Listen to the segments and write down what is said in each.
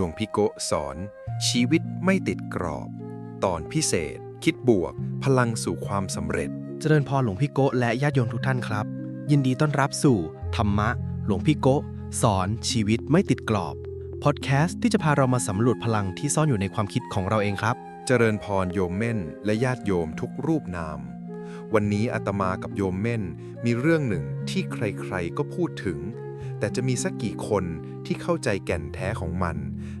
หลวงพี่โกะสอน ชีวิตไม่ติดกรอบ ตอนพิเศษ คิดบวก พลังสู่ความสำเร็จ เจริญพรหลวงพี่โกะและญาติโยมทุกท่านครับ ยินดีต้อนรับสู่ ธรรมะ หลวงพี่โกะสอนชีวิตไม่ติดกรอบ พอดแคสต์ที่จะพาเรามาสำรวจพลังที่ซ่อนอยู่ในความคิดของเราเองครับ เจริญพรโยมเม่น และญาติโยมทุกรูปนาม วันนี้อาตมากับโยมเม่น มีเรื่องหนึ่งที่ใครๆก็พูดถึง แต่จะมีสักกี่คนที่เข้าใจแก่นแท้ของมัน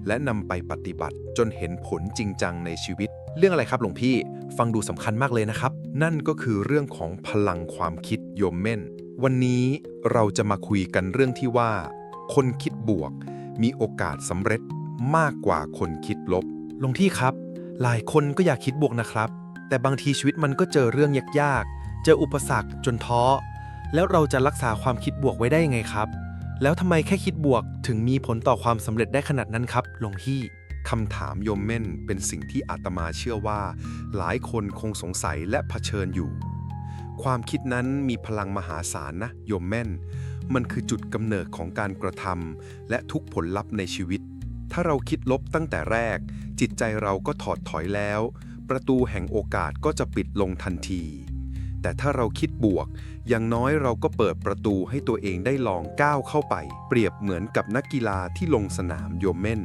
และนำไปปฏิบัติจนเห็นผลจริงจังในชีวิต เรื่องอะไรครับหลวงพี่ ฟังดูสำคัญมากเลยนะครับ นั่นก็คือเรื่องของพลังความคิดโยมเม่น วันนี้เราจะมาคุยกันเรื่องที่ว่า คนคิดบวก มีโอกาสสำเร็จมากกว่าคนคิดลบหลวงพี่ครับ หลายคนก็อยากคิดบวกนะครับ แต่บางทีชีวิตมันก็เจอเรื่องยากๆ เจออุปสรรคจนท้อ แล้วเราจะรักษาความคิดบวกไว้ได้ยังไงครับ แล้วทำไมแค่คิดบวกถึงมีผลต่อความสำเร็จได้ขนาดนั้นครับหลวงพี่คำถามโยมเม่นเป็นสิ่งที่อาตมาเชื่อว่า หลายคนคงสงสัยและเผชิญอยู่ ความคิดนั้นมีพลังมหาศาลนะโยมเม่น มันคือจุดกำเนิดของการกระทำและทุกผลลัพธ์ในชีวิต ถ้าเราคิดลบตั้งแต่แรก จิตใจเราก็ถอดถอยแล้ว ประตูแห่งโอกาสก็จะปิดลงทันที แต่ถ้าเราคิดบวก อย่างน้อยเราก็เปิดประตูให้ตัวเองได้ลองก้าวเข้าไป เปรียบเหมือนกับนักกีฬาที่ลงสนามโยมเม่น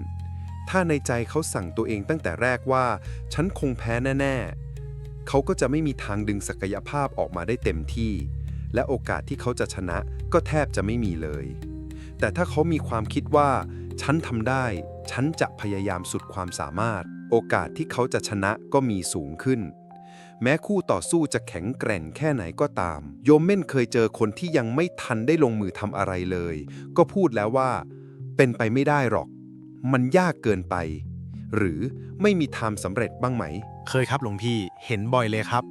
ถ้าในใจเขาสั่งตัวเองตั้งแต่แรกว่า ฉันคงแพ้แน่ ๆ เขาก็จะไม่มีทางดึงศักยภาพออกมาได้เต็มที่ และโอกาสที่เขาจะชนะก็แทบจะไม่มีเลย แต่ถ้าเขามีความคิดว่า ฉันทำได้ ฉันจะพยายามสุดความสามารถ โอกาสที่เขาจะชนะก็มีสูงขึ้น แม้คู่ต่อสู้จะแข็งแกร่งแค่ไหนก็ตาม โยมเม่นเคยเจอคนที่ยังไม่ทันได้ลงมือทำอะไรเลย ก็พูดแล้วว่า เป็นไปไม่ได้หรอก มันยากเกินไป หรือไม่มีทางสำเร็จบ้างไหม เคยครับหลวงพี่เห็นบ่อยเลยครับ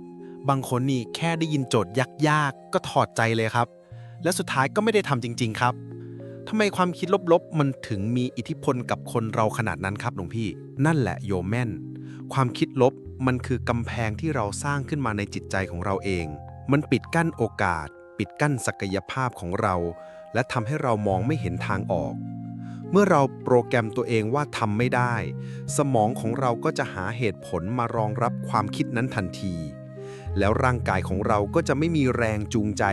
บางคนนี่แค่ได้ยินโจทย์ยากๆก็ถอดใจเลยครับ และสุดท้ายก็ไม่ได้ทำจริง ๆ ครับทำไมความคิดลบๆ มันถึงมีอิทธิพลกับคนเราขนาดนั้นครับหลวงพี่ นั่นแหละโยมแม่น ความคิดลบมันคือกำแพงที่เราสร้างขึ้นมาในจิตใจของเราเอง มันปิดกั้นโอกาส ปิดกั้นศักยภาพของเรา และทำให้เรามองไม่เห็นทางออก เมื่อเราโปรแกรมตัวเองว่าทำไม่ได้ สมองของเราก็จะหาเหตุผลมารองรับความคิดนั้นทันที แล้วร่างกายของเราก็จะไม่มีแรงจูงใจ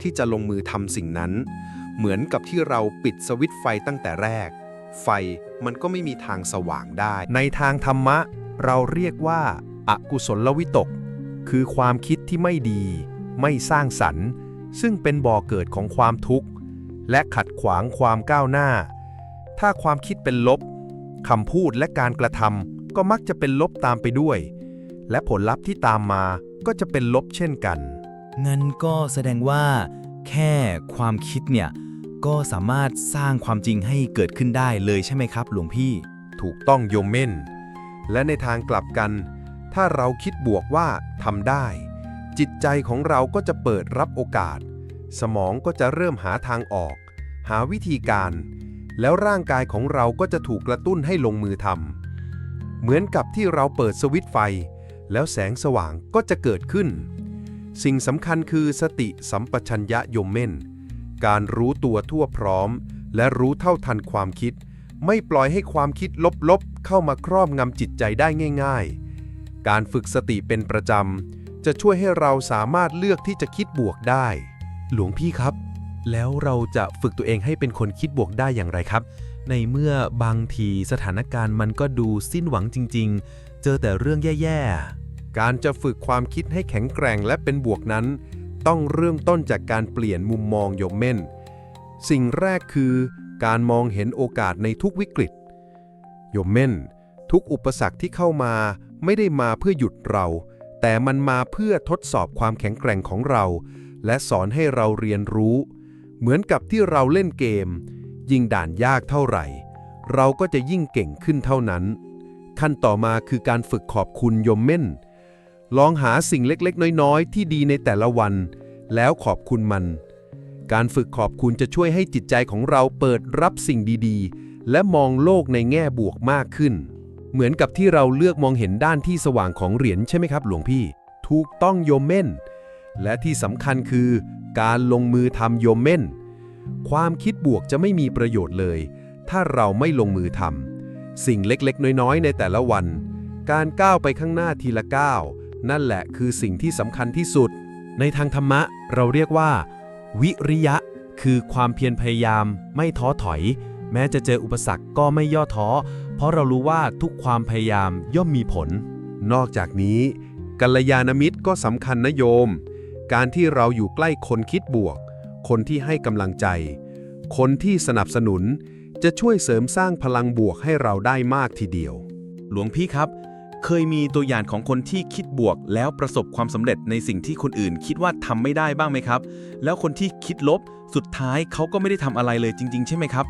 ที่จะลงมือทำสิ่งนั้น เหมือนกับที่เราปิดสวิตไฟตั้งแต่แรกไฟมันก็ไม่มีทางสว่างได้ ในทางธรรมะ เราเรียกว่าอากุศลวิตก คือความคิดที่ไม่ดี ไม่สร้างสรรค์ ซึ่งเป็นบ่อเกิดของความทุกข์ และขัดขวางความก้าวหน้า ถ้าความคิดเป็นลบคำพูดและการกระทำก็มักจะเป็นลบตามไปด้วย และผลลัพธ์ที่ตามมาก็จะเป็นลบเช่นกันงั้นก็แสดงว่า แค่ความคิดเนี่ยก็สามารถสร้างความจริงให้เกิดขึ้นได้เลยใช่ไหมครับ หลวงพี่ ถูกต้องโยมเม่น และในทางกลับกัน ถ้าเราคิดบวกว่าทำได้ จิตใจของเราก็จะเปิดรับโอกาส สมองก็จะเริ่มหาทางออก หาวิธีการ แล้วร่างกายของเราก็จะถูกกระตุ้นให้ลงมือทำเหมือนกับที่เราเปิดสวิตไฟ แล้วแสงสว่างก็จะเกิดขึ้น สิ่งสำคัญคือสติสัมปชัญญะโยมเม่น การรู้ตัวทั่วพร้อม และรู้เท่าทันความคิด ไม่ปล่อยให้ความคิดลบๆ เข้ามาครอบงำจิตใจได้ง่าย ๆ การฝึกสติเป็นประจำ จะช่วยให้เราสามารถเลือกที่จะคิดบวกได้ หลวงพี่ครับ แล้วเราจะฝึกตัวเองให้เป็นคนคิดบวกได้อย่างไรครับ ในเมื่อบางทีสถานการณ์มันก็ดูสิ้นหวังจริง ๆ เจอแต่เรื่องแย่ๆ การจะฝึกความคิดให้แข็งแกร่งและเป็นบวกนั้น ต้องเริ่มต้นจากการเปลี่ยนมุมมองโยมเม่น สิ่งแรกคือ การมองเห็นโอกาสในทุกวิกฤต โยมเม่น ทุกอุปสรรคที่เข้ามาไม่ได้มาเพื่อหยุดเรา แต่มันมาเพื่อทดสอบความแข็งแกร่งของเรา และสอนให้เราเรียนรู้ เหมือนกับที่เราเล่นเกม ยิ่งด่านยากเท่าไหร่ เราก็จะยิ่งเก่งขึ้นเท่านั้น ขั้นต่อมาคือการฝึกขอบคุณโยมเม่น ลองหาสิ่งเล็กๆ น้อยๆ ที่ดีในแต่ละวัน แล้วขอบคุณมัน การฝึกขอบคุณจะช่วยให้จิตใจของเราเปิดรับสิ่งดีๆ และมองโลกในแง่บวกมากขึ้น เหมือนกับที่เราเลือกมองเห็นด้านที่สว่างของเหรียญใช่ไหมครับ หลวงพี่ ถูกต้องโยมเม่น และที่สำคัญคือ การลงมือทำโยมเม่น ความคิดบวกจะไม่มีประโยชน์เลย ถ้าเราไม่ลงมือทำสิ่งเล็กๆ น้อยๆ ในแต่ละวัน การก้าวไปข้างหน้าทีละก้าวนั่นแหละคือสิ่งที่สำคัญที่สุด ในทางธรรมะเราเรียกว่า วิริยะ คือความเพียรพยายาม ไม่ท้อถอย แม้จะเจออุปสรรคก็ไม่ย่อท้อ เพราะเรารู้ว่าทุกความพยายามย่อมมีผล นอกจากนี้กัลยาณมิตรก็สำคัญนะโยม การที่เราอยู่ใกล้คนคิดบวก คนที่ให้กำลังใจ คนที่สนับสนุนจะช่วยเสริมสร้างพลังบวกให้เราได้มากทีเดียว หลวงพี่ครับ เคยมีตัวอย่างของคนที่คิดบวก แล้วประสบความสำเร็จในสิ่งที่คนอื่น คิดว่าทำไม่ได้บ้างไหมครับ แล้วคนที่คิดลบสุดท้ายเขาก็ไม่ได้ทำอะไรเลยจริง ๆ ใช่ไหมครับ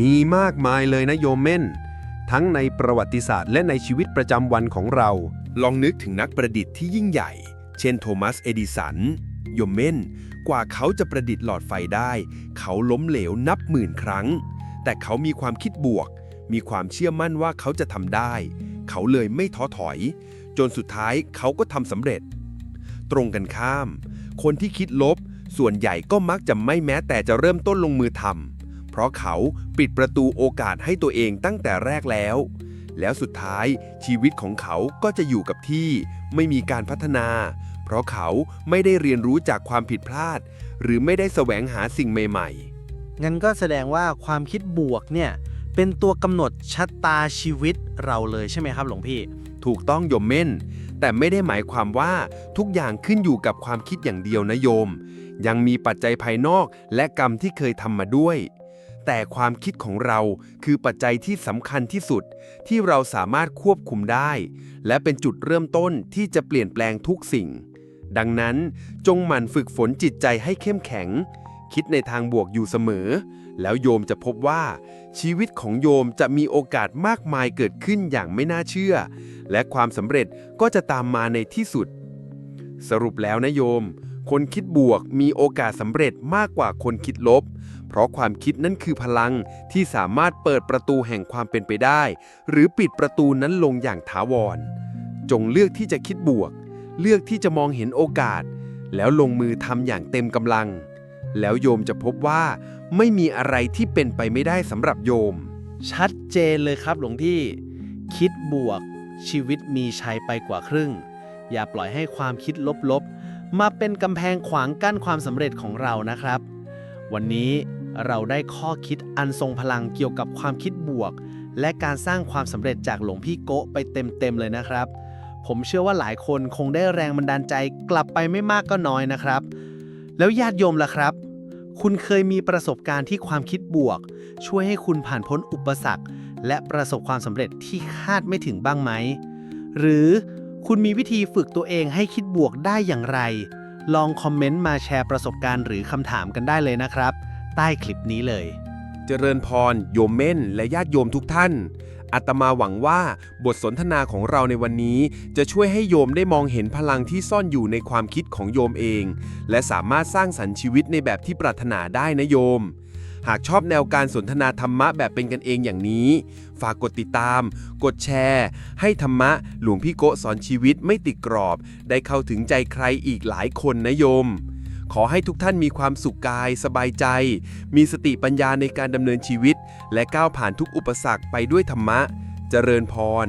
มีมากมายเลยนะโยมเม่น ทั้งในประวัติศาสตร์และในชีวิตประจำวันของเรา ลองนึกถึงนักประดิษฐ์ที่ยิ่งใหญ่ เช่นโทมัส เอดิสันโยมเมนกว่าเขาจะประดิษฐ์หลอดไฟได้ เขาล้มเหลวนับหมื่นครั้ง แต่เขามีความคิดบวก มีความเชื่อมั่นว่าเขาจะทำได้ เขาเลยไม่ท้อถอย จนสุดท้ายเขาก็ทำสำเร็จ ตรงกันข้าม คนที่คิดลบ ส่วนใหญ่ก็มักจะไม่แม้แต่จะเริ่มต้นลงมือทำเพราะเขาปิดประตูโอกาสให้ตัวเองตั้งแต่แรกแล้ว แล้วสุดท้ายชีวิตของเขาก็จะอยู่กับที่ ไม่มีการพัฒนา เพราะเขาไม่ได้เรียนรู้จากความผิดพลาด หรือไม่ได้แสวงหาสิ่งใหม่ ๆ งั้นก็แสดงว่าความคิดบวกเนี่ย เป็นตัวกำหนดชะตาชีวิตเราเลยใช่ไหมครับ หลวงพี่ ถูกต้องโยมเม่น แต่ไม่ได้หมายความว่าทุกอย่างขึ้นอยู่กับความคิดอย่างเดียวนะโยม ยังมีปัจจัยภายนอกและกรรมที่เคยทำมาด้วย แต่ความคิดของเราคือปัจจัยที่สำคัญที่สุด ที่เราสามารถควบคุมได้ และเป็นจุดเริ่มต้นที่จะเปลี่ยนแปลงทุกสิ่ง ดังนั้นจงหมั่นฝึกฝนจิตใจให้เข้มแข็ง คิดในทางบวกอยู่เสมอ แล้วโยมจะพบว่า ชีวิตของโยมจะมีโอกาสมากมายเกิดขึ้นอย่างไม่น่าเชื่อ และความสำเร็จก็จะตามมาในที่สุด สรุปแล้วนะโยม คนคิดบวกมีโอกาสสำเร็จมากกว่าคนคิดลบ เพราะความคิดนั้นคือพลังที่สามารถเปิดประตูแห่งความเป็นไปได้ หรือปิดประตูนั้นลงอย่างถาวร จงเลือกที่จะคิดบวก เลือกที่จะมองเห็นโอกาส แล้วลงมือทำอย่างเต็มกำลัง แล้วโยมจะพบว่าไม่มีอะไรที่เป็นไปไม่ได้สำหรับโยม ชัดเจนเลยครับหลวงพี่ คิดบวก ชีวิตมีชัยไปกว่าครึ่ง อย่าปล่อยให้ความคิดลบๆ มาเป็นกำแพงขวางกั้นความสำเร็จของเรานะครับ วันนี้เราได้ข้อคิดอันทรงพลังเกี่ยวกับความคิดบวก และการสร้างความสำเร็จจากหลวงพี่โกะไปเต็มๆเลยนะครับ ผมเชื่อว่าหลายคนคงได้แรงบันดาลใจกลับไปไม่มากก็น้อยนะครับ แล้วญาติโยมล่ะครับ คุณเคยมีประสบการณ์ที่ความคิดบวก ช่วยให้คุณผ่านพ้นอุปสรรค และประสบความสำเร็จที่คาดไม่ถึงบ้างไหม หรือคุณมีวิธีฝึกตัวเองให้คิดบวกได้อย่างไร ลองคอมเมนต์มาแชร์ประสบการณ์หรือคำถามกันได้เลยนะครับ ใต้คลิปนี้เลย เจริญพร โยมเม่น และญาติโยมทุกท่าน อาตมาหวังว่าบทสนทนาของเราในวันนี้ จะช่วยให้โยมได้มองเห็นพลังที่ซ่อนอยู่ในความคิดของโยมเอง และสามารถสร้างสรรค์ชีวิตในแบบที่ปรารถนาได้นะโยม หากชอบแนวการสนทนาธรรมะแบบเป็นกันเองอย่างนี้ ฝากกดติดตาม กดแชร์ ให้ธรรมะหลวงพี่โกสอนชีวิตไม่ติดกรอบ ได้เข้าถึงใจใครอีกหลายคนนะโยม ขอให้ทุกท่านมีความสุขกาย สบายใจ มีสติปัญญาในการดำเนินชีวิต และก้าวผ่านทุกอุปสรรคไปด้วยธรรมะ เจริญพร